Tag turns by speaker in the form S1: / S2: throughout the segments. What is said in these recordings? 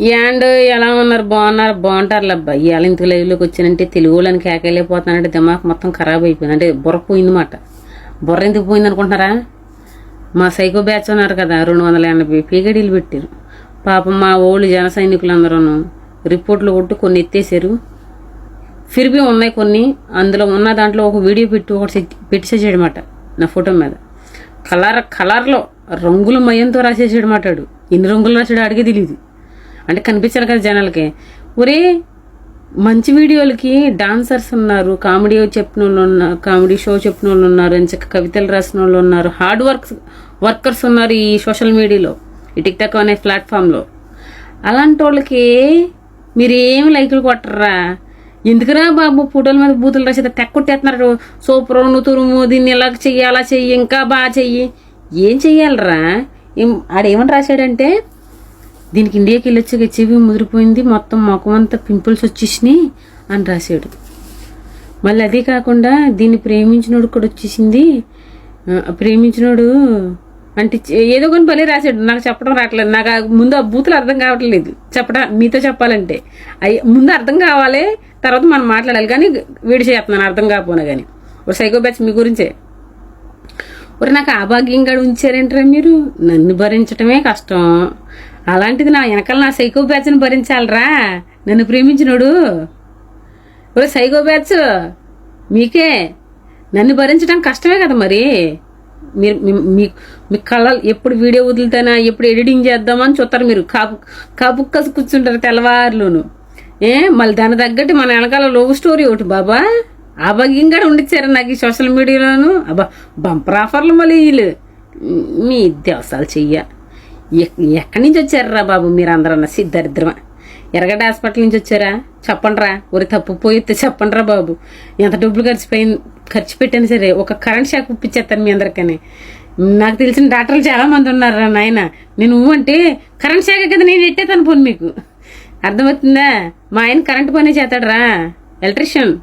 S1: And ఎలా ఉన్నారు? బాగున్నారు? బాగుంటారు అబ్బా. ఇవాళ ఇంత లైవ్లోకి వచ్చానంటే తెలుగు వాళ్ళని కేకలేకపోతానంటే దిమాగ్ మొత్తం ఖరాబ్ అయిపోయింది. అంటే బుర్ర పోయిందన్నమాట. బుర్ర ఎందుకు పోయింది అనుకుంటున్నారా మా సైకో బ్యాచ్ ఉన్నారు కదా రెండు వందల ఎనభై పీగడీలు పెట్టారు పాపం మా ఓళ్ళు జన సైనికులందరూ రిపోర్ట్లు కొట్టు కొన్ని ఎత్తేసారు. ఫిర్బీ ఉన్నాయి కొన్ని. అందులో ఉన్న దాంట్లో ఒక వీడియో పెట్టి ఒకటి సెట్- నా ఫోటో మీద. కలర్ కలర్లో రంగుల మయంతో రాసేసాడు మాట్లాడు ఎన్ని రంగులు రాసాడు అడిగే తెలియదు అంటే కనిపించాలి కదా జనాలకి. ఒరే మంచి వీడియోలకి డాన్సర్స్ ఉన్నారు కామెడీ చెప్పిన వాళ్ళు ఉన్నారు కామెడీ షో చెప్పిన వాళ్ళు ఉన్నారు ఎంచక్క కవితలు రాసిన వాళ్ళు ఉన్నారు హార్డ్ వర్క్స్ వర్కర్స్ ఉన్నారు ఈ సోషల్ మీడియాలో ఈ టిక్టాక్ అనే ప్లాట్ఫామ్లో. అలాంటి వాళ్ళకి మీరు ఏం లైకులు కొట్టరా ఎందుకురా బాబు ఫోటోల మీద బూతులు రాసేది? తెక్కొట్టేస్తున్నారు సూపర్ నువ్వు తురుము దీన్ని ఇలా చెయ్యి అలా చెయ్యి ఇంకా బాగా చెయ్యి. ఏం చెయ్యాలరా? ఏం ఆడేమని రాశాడంటే దీనికి ఇండియాకి వెళ్ళొచ్చాక చెవి ముదిరిపోయింది. మొత్తం ముఖం అంతా పింపుల్స్ వచ్చేసినాయి అని రాశాడు. మళ్ళీ అదే కాకుండా దీన్ని ప్రేమించినోడు కూడా వచ్చేసింది. ప్రేమించినోడు అంటే ఏదో కొన్ని పని రాశాడు. నాకు చెప్పడం రావట్లేదు. నాకు ముందు ఆ బూతులు అర్థం కావట్లేదు. చెప్పడం మీతో చెప్పాలంటే. అయ్యి ముందు అర్థం కావాలి తర్వాత మనం మాట్లాడాలి. కానీ వీడి చేస్తున్నాను అర్థం కాకపోయినా కానీ. ఒక సైకో బ్యాచ్ మీ గురించే. ఒరే నాకు అభాగ్యంగా ఉంచారేంటరా మీరు? నన్ను భరించటమే కష్టం. అలాంటిది నా వెనకాల నా సైకో బ్యాచ్ని భరించాలరా? నన్ను ప్రేమించినోడు? ఓ సైకో బ్యాచ్ మీకే. నన్ను భరించడం కష్టమే కదా మరి. మీరు మీ- మీ మీ కళ్ళ ఎప్పుడు వీడియో వదులుతానా ఎప్పుడు ఎడిటింగ్ చేద్దామని చూస్తారు మీరు. కాపు కాపుక్కసి కూర్చుంటారు తెల్లవారులోను. ఏ మళ్ళీ దాని తగ్గట్టు మన వెనకాల లవ్ స్టోరీ ఒకటి బాబా. ఆ భాగ్యంగా ఉండిచ్చారు నాకు ఈ సోషల్ మీడియాలోను. అబ్బా బంపర్ ఆఫర్లు మళ్ళీ వీళ్ళు మీ దేవసాలు చెయ్య. ఎక్కడి నుంచి వచ్చారా బాబు మీరు అందరన్న సిద్ధరిద్రమా ఎరగడ్డ హాస్పిటల్ నుంచి వచ్చారా? చెప్పండిరా. ఒరి తప్పు పోయితే చెప్పండిరా బాబు. ఎంత డబ్బులు ఖర్చుపోయింది ఖర్చు పెట్టాను సరే ఒక కరెంట్ షాక్ ఇప్పించేస్తాను మీ అందరికని. నాకు తెలిసిన డాక్టర్లు చాలామంది ఉన్నారా నాయన. నేను ఊ అంటే కరెంట్ షాక్ కదా నేను ఎట్టేతాను పోను మీకు. అర్థమవుతుందా? మా ఆయన కరెంట్ పనే చేస్తాడరా. ఎలక్ట్రిషియన్.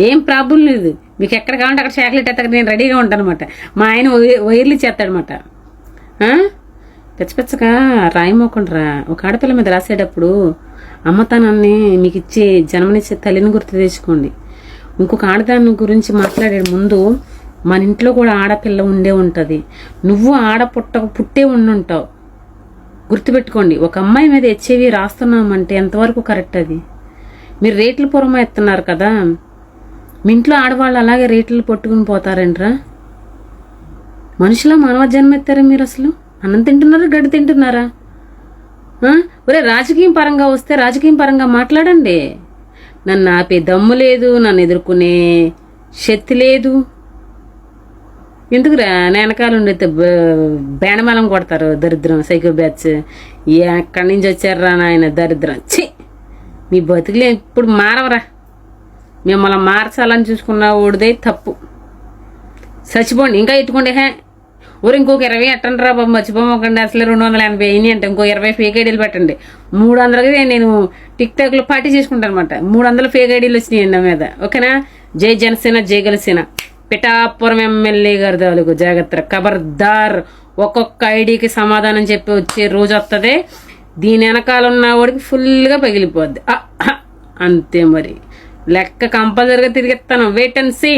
S1: ఏం ప్రాబ్లం లేదు. మీకు ఎక్కడ కావాలంటే అక్కడ షాక్లు ఎట్టేస్తా నేను రెడీగా ఉంటాను అనమాట మా ఆయన వైర్లు చేస్తాడనమాట పిచ్చపిచ్చగా రాయమోకుండా ఒక ఆడపిల్ల మీద రాసేటప్పుడు అమ్మతనాన్ని మీకు ఇచ్చే జన్మనిచ్చే తల్లిని గుర్తు తెచ్చుకోండి. ఇంకొక ఆడదాని గురించి మాట్లాడే ముందు మన ఇంట్లో కూడా ఆడపిల్ల ఉండే ఉంటుంది. నువ్వు ఆడ పుట్ట పుట్టే ఉండుంటావు. గుర్తుపెట్టుకోండి ఒక అమ్మాయి మీద హెచ్ఐవి రాస్తున్నామంటే ఎంతవరకు కరెక్ట్ అది? మీరు రేట్లు పూర్వం ఎత్తున్నారు కదా. మీ ఇంట్లో ఆడవాళ్ళు అలాగే రేట్లు పట్టుకుని పోతారంట్రా? మనుషుల మానవ జన్మ ఎత్తారా మీరు అసలు? అన్నం తింటున్నారా? గడ్డి తింటున్నారా? ఒరే రాజకీయం పరంగా వస్తే రాజకీయం పరంగా మాట్లాడండి. నన్ను ఆపే దమ్ము లేదు నన్ను ఎదుర్కొనే శక్తి లేదు. ఎందుకురా? నా వెనకాల ఉండే బేణమలం కొడతారు దరిద్రం సైకో బ్యాచ్ ఎక్కడి నుంచి వచ్చారా నాయన దరిద్రం? చి మీ బతుకులే ఇప్పుడు మారవరా? మిమ్మల్ని మార్చాలని చూసుకున్న ఓడిదే తప్పు. చచ్చిపోండి ఇంకా ఎట్టుకోండి హే! ఊరు ఇంకొక ఇరవై ఎట్టండి రా బాబు మర్చిపోమకండి. అసలు రెండు వందల ఎనభై అయినాయి అంటే ఇంకో ఇరవై ఫేక్ ఐడీలు పెట్టండి. మూడు వందలకి నేను టిక్ టాక్లో పార్టీ చేసుకుంటాను అనమాట మూడు వందల ఫేక్ ఐడీలు వచ్చినాయి నా మీద. ఓకేనా? జై జనసేన జై గలసేన పిఠాపురం ఎమ్మెల్యే గారి తాలూకు జాగ్రత్త. ఖబర్దార్ ఒక్కొక్క ఐడికి సమాధానం చెప్పి వచ్చే రోజు వస్తుంది దీని వెనకాల ఉన్న వాడికి ఫుల్గా పగిలిపోద్ది. అంతే మరి. లెక్క కంపల్సరిగా తిరిగిస్తాను. Wait and see